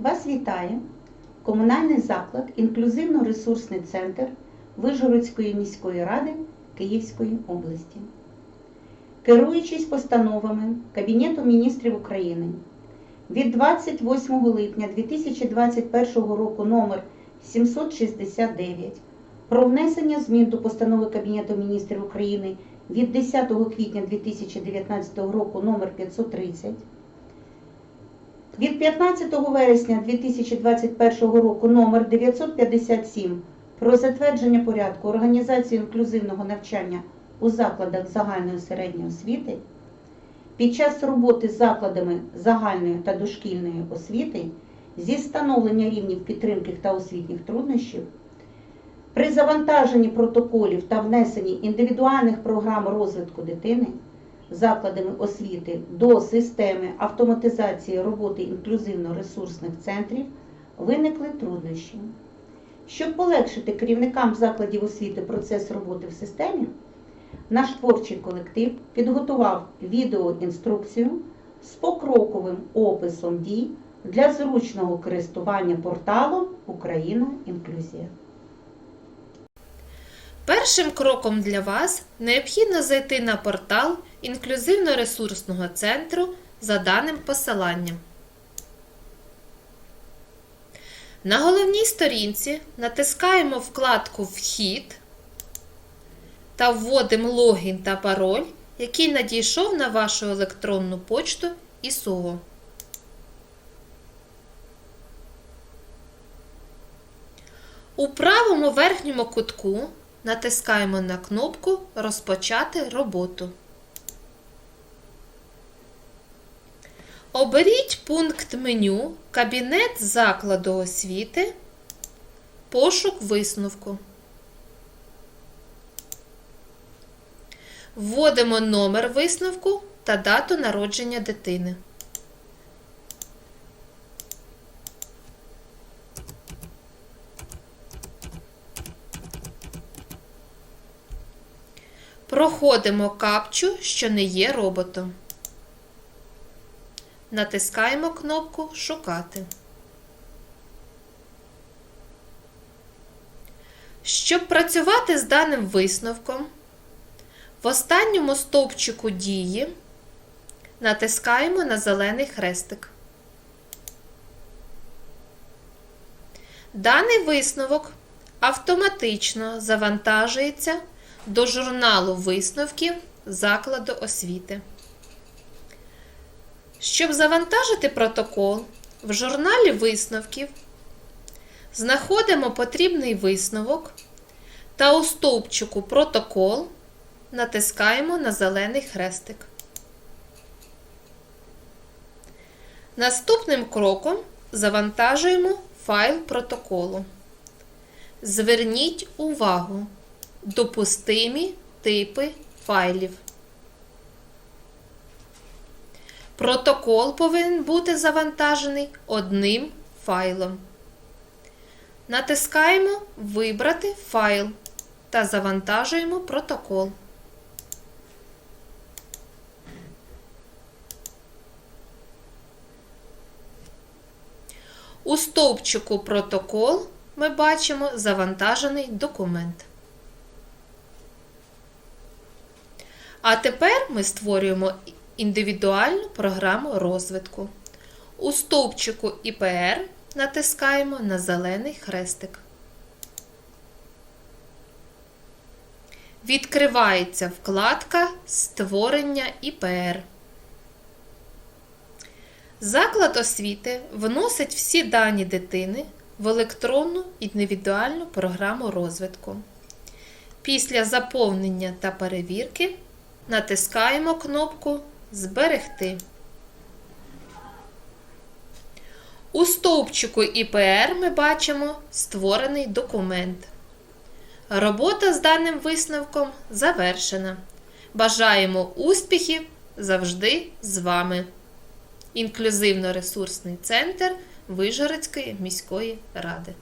Вас вітає комунальний заклад Інклюзивно-ресурсний центр Вижгородської міської ради Київської області. Керуючись постановами Кабінету міністрів України від 28 липня 2021 року номер 769 про внесення змін до постанови Кабінету міністрів України від 10 квітня 2019 року номер 530 від 15 вересня 2021 року номер 957 про затвердження порядку організації інклюзивного навчання у закладах загальної середньої освіти під час роботи з закладами загальної та дошкільної освіти зі встановлення рівнів підтримки та освітніх труднощів при завантаженні протоколів та внесенні індивідуальних програм розвитку дитини закладами освіти до системи автоматизації роботи інклюзивно-ресурсних центрів виникли труднощі. Щоб полегшити керівникам закладів освіти процес роботи в системі, наш творчий колектив підготував відеоінструкцію з покроковим описом дій для зручного користування порталом Україна Інклюзія. Першим кроком для вас необхідно зайти на портал інклюзивно-ресурсного центру за даним посиланням. На головній сторінці натискаємо вкладку Вхід та вводимо логін та пароль, який надійшов на вашу електронну почту ІСУГО. У правому верхньому кутку натискаємо на кнопку Розпочати роботу. Оберіть пункт меню Кабінет закладу освіти. Пошук висновку. Вводимо номер висновку та дату народження дитини. Проходимо капчу, що не є роботом. Натискаємо кнопку Шукати. Щоб працювати з даним висновком, в останньому стовпчику дії натискаємо на зелений хрестик. Даний висновок автоматично завантажується до журналу висновків закладу освіти. Щоб завантажити протокол в журналі висновків, знаходимо потрібний висновок та у стовпчику Протокол натискаємо на зелений хрестик. Наступним кроком завантажуємо файл протоколу. Зверніть увагу допустимі типи файлів. Протокол повинен бути завантажений одним файлом. Натискаємо Вибрати файл та завантажуємо протокол. У стовпчику Протокол ми бачимо завантажений документ. А тепер ми створюємо індивідуальну програму розвитку. У стовпчику ІПР натискаємо на зелений хрестик. Відкривається вкладка Створення ІПР. Заклад освіти вносить всі дані дитини в електронну індивідуальну програму розвитку. Після заповнення та перевірки натискаємо кнопку Зберегти. У стовпчику ІПР ми бачимо створений документ. Робота з даним висновком завершена. Бажаємо успіхів завжди з вами. Інклюзивно-ресурсний центр Вижгородської міської ради.